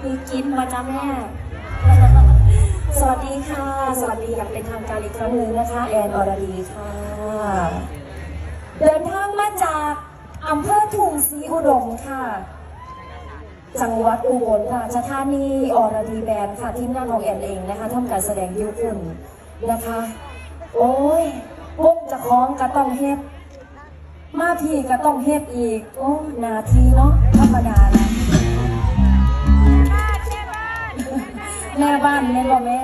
คือกินมาจ้าแม่ สวัสดีค่ะ สวัสดีอย่างเป็นทางการอีกครั้งหนึ่งนะคะ แอนอรดีค่ะ เดินทางมาจากอำเภอทุ่งศรีอุดมค่ะ จังหวัดอุบลค่ะชธานีอรดีแบนค่ะทีมงานของแอนเองนะคะทำการแสดงยุคุณนะคะ โอ้ยปุ้งจะคล้องก็ต้องเฮ็ดมาพี่ก็ต้องเฮ็ดอีก โอ้นาทีเนาะธรรมดาานแม่บ่แม่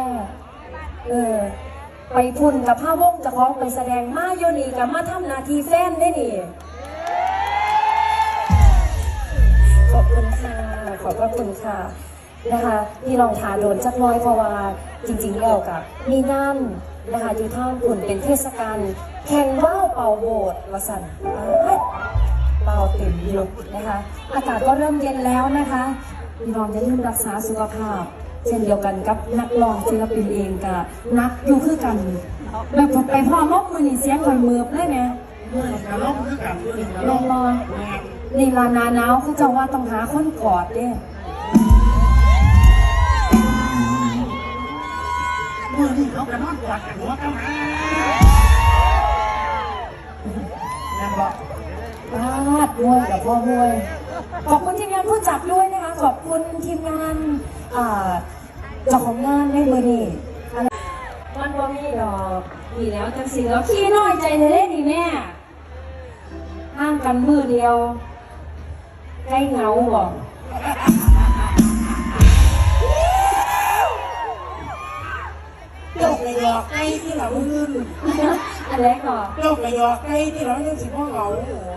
เออ ไปพุ่นกับผ้าวงจะคล้องไปแสดงมาโยนีกับมาทำนาทีแฟนได้นี่ขอบคุณค่ะ ขอบพระคุณค่ะนะคะที่ลองทาโดนจักน้อยเพราะว่าจริงๆแล้วกับมีงานนะคะอยู่ท่ามอุ่นเป็นเทศกาลแข่งว่าวเป่าโบสวสันเป่าเต็มยกนะคะ อากาศก็เริ่มเย็นแล้วนะคะพี่น้องอย่าลืมรักษาสุขภาพ เช่นเดียวกันกับนักร้องศิลปินเองกับนักอยู่คือกันแบบไปพ่อมกมือนี่เสียงคอยมือบเลยไหมกระลอกคือกันด้วยกระลลอกงมานี่ลานาหนาวเขาจะว่าต้องหาคนกอดเด้เมื่อนี่เขากระนอนกอดกันหัวกันมานั่นบอกพาดมวยกับพ่อมวยขอบคุณทีมงานผู้จัดด้วยนะคะ ขอบคุณทีมงานอ่า เจ้าของงานในมือนี่อะไรมันบ่มีดอกดีแล้วจังสิแล้วขี้น้อยใจเลยเด้ดีแม่ห้างกันมือเดียวใกล้เหงาบอกโยกระยอกไก่ที่เราลื่นอันแรกก่อนโยกระยอกไก่ที่เราเล่นสิพ่อเหงา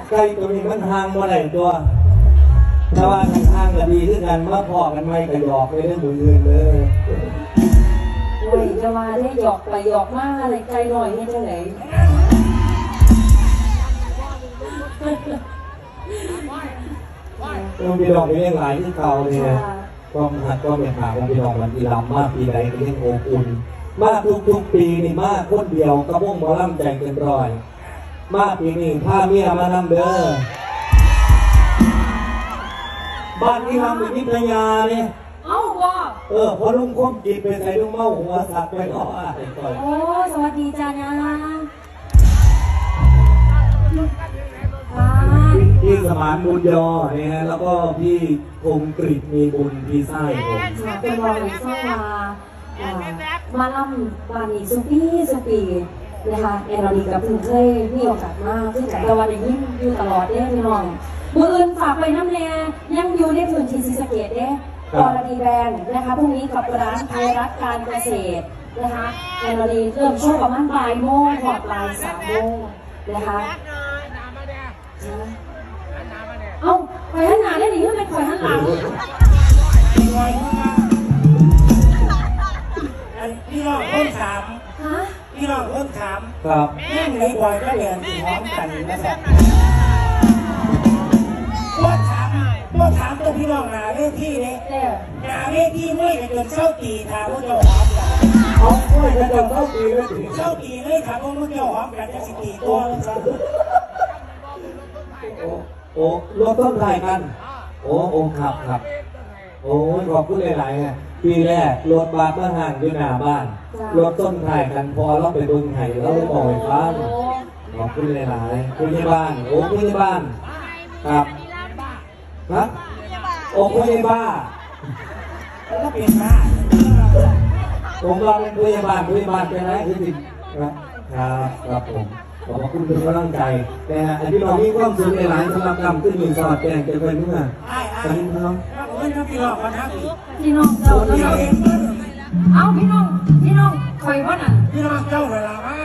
ใกล้ตัวนี้มันห่างมาไหนตัว ถ้าว่าทางห่างก็ดีขึ้นกันเมื่อพอกันไม่ก็หยอกไปเรื่องมืออื่นเลยโอ้ยจะมาได้หยอกไปหยอกมาอะไรใจหน่อยนี่จังไหนต้องพี่น้องไปเลี้ยงหลายที่เก่าเลยนะก็หัดก็เป็นหาของพี่น้องมันอีลำมากปีใดก็ยังอบอุ่นมากทุกทุกๆปีนี่มากคนเดียวกระพงหมอลำแจงเกินร้อย มากปีนี้พาเมียมานำเด้อ บ้านนี้ลำอยู่ที่พญาเนี่ย เอ้าว่าเออพอลุงคมจิตไปใส่ลุงเมาหัวสักไปเนาะอะไรก่อนโอ้สวัสดีจ้านะอ่าพี่สมานบุญยอเนี่ยฮะแล้วก็พี่คงกริมีบุญพี่ไส้ผมค่ะเป็นรองอีกช่องมาอ่ามาล่ำบานอีสุปีสุปีนะคะเอราดีกับเพิ่งเคยมีโอกาสมากขึ้นจากตะวันอย่างนี้อยู่ตลอดเด้พี่น้อง มืออื่นฝากไปน้ำแน่ยังอยู่ในพื้นที่ศรีสะเกดเด้กรณีแบรนด์นะคะพรุ่งนี้กับร้านไทยรัฐการเกษตรนะคะเอราดีเริ่มช่วงประมาณบ่ายโมงหอดบ่ายสามโมงนะคะเอ้าคอยหันหน้าได้ดิขึ้นเป็นคอยหันหลังพี่น้องคนถามฮะพี่น้องคนถามครับแม่งเลยบอยก็เดินพร้อมกันนะสัตว์ามว่าถามตัวพี่น้องนาเวทีเนี่ยเด้อนาเวทีไม่จะเกินเช้าตีถามว่าจะหอมกันเอาช่วยกันจนเข้าปีแล้วถึงเช้าตีเลยถามว่ามันจะหอมกันจะสิตีตัวแล้วสัตว์โอ้โอ้รถต้นถ่ายกัน โอ้โอ้ครับครับ โอ้ยขอบคุณหลายๆอะปีแรกรถบาสมาห่างอยู่หน้าบ้านรถต้นถ่ายกันพอเราไปดุนไห้เราเลยบอกให้ฟังโอ้ขอบคุณหลายๆคุณยายบ้าน โอ้คุณยายบ้าน ครับ ครับโอ้คุณยายบ้าแล้วก็เปลี่ยนมาผมเราเป็นพยาบาลพยาบาลเป็นไรคือสิครับครับครับผมขอบคุณเป็นกำลังใจ แต่อันที่เรามีความสุขในหลายสำหรับกรรมขึ้นหนึ่งสวัสดิ์แจ้งเจริญขึ้นมาไอ้ไอ้สวัสดีครับถ้าผมเป็นพี่น้องมาทักอีกพี่น้องเจ้าคนเจ้าเดียวเองเพิ่นเอ้าพี่น้องพี่น้องคอยว่าน่ะพี่น้องเจ้าเวลามา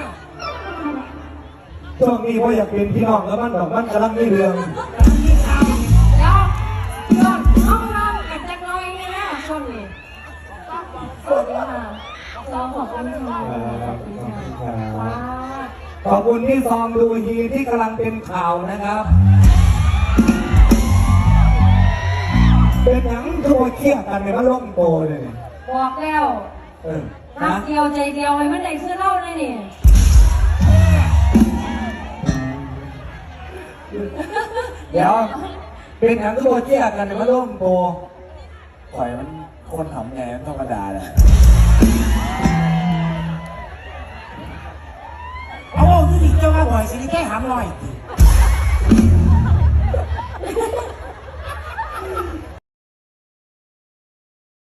ช่วงนี้พ่ออยากเป็นพี่น้องแล้วมันดอกมันกำลังไม่เรือง สวัสดีค่ะเราขอบคุณค่ะขอบคุณค่ะว้าขอบคุณที่ซองดูยีที่กำลังเป็นข่าวนะครับ เป็นหยังตัวเครียดกันเนี่ยมันล่มโตเลยเนี่ยบอกแล้วเออรักนะเดียวใจเดียวไว้มันได้คือเล่าเลยนี่เดี๋ยว เป็นหยังตัวเครียดกันเนี่ยมันล่มโตข่อยมัน คนทำไงมันธรรมดาแหละเจ้ามาบ่อยสิริแค่หำหน่อย